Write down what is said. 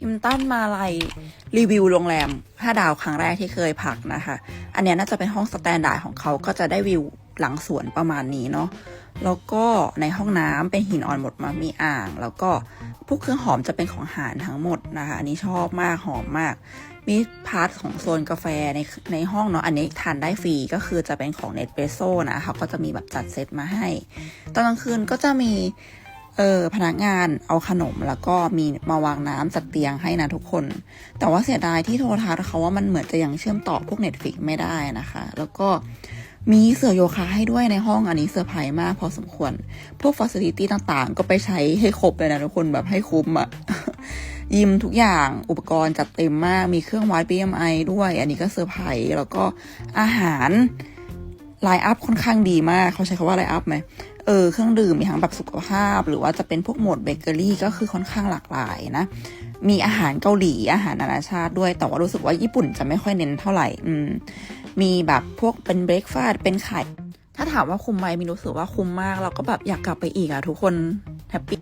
ฮิมตันมาลัยรีวิวโรงแรม 5 ดาวครั้งแรกที่เคยพักนะคะ อันนี้น่าจะเป็นห้องสแตนดาร์ดของเขาก็จะได้วิวหลังสวนประมาณนี้เนาะแล้วก็ในห้องน้ำเป็นหินอ่อนหมดมามีอ่าง แล้วก็พวกเครื่องหอมจะเป็นของหารทั้งหมดนะคะ อันนี้ชอบมากหอมมาก มีพาร์ทของโซนกาแฟในในห้องเนาะอันนี้ทานได้ฟรีก็คือจะเป็นของเน s เ r รสโซ่นะเขาก็จะมีแบบจัดเซตมาให้ ตอนกลางคืนก็จะมี เออพนักงานเอาขนมแล้วก็มีมาวางน้ำจัดเตียงให้นะทุกคน แต่ว่าเสียดายที่โทรทัศน์เขาว่ามันเหมือนจะยังเชื่อมต่อพวก Netflix ไม่ได้นะคะ แล้วก็มีเสื่อโยคะให้ด้วยในห้องอันนี้เซอร์ไพรส์มากพอสมควร พวกฟ a ซิลิตี้ต่างๆ ก็ไปใช้ให้ครบเลยนะทุกคนแบบให้คุ้มอะยิมทุกอย่างอุปกรณ์จัดเต็มมากมีเครื่องวัด BMI ด้วย อันนี้ก็เซอร์ไพรส์แล้วก็อาหาร ไลน์อัพค่อนข้างดีมาก เขาใช้คำว่าไลน์อัพไหมเออเครื่องดื่มมีทั้งแบบสุขภาพ หรือว่าจะเป็นพวกหมดเบเกอรี่ก็คือค่อนข้างหลากหลายนะ มีอาหารเกาหลีอาหารนานาชาติด้วย แต่ว่ารู้สึกว่าญี่ปุ่นจะไม่ค่อยเน้นเท่าไหร่ อืม มีแบบพวกเป็นเบรกฟาสต์เป็นไข่ ถ้าถามว่าคุ้มไหมมีรู้สึกว่าคุ้มมาก เราก็แบบอยากกลับไปอีกอะทุกคนแฮปปี้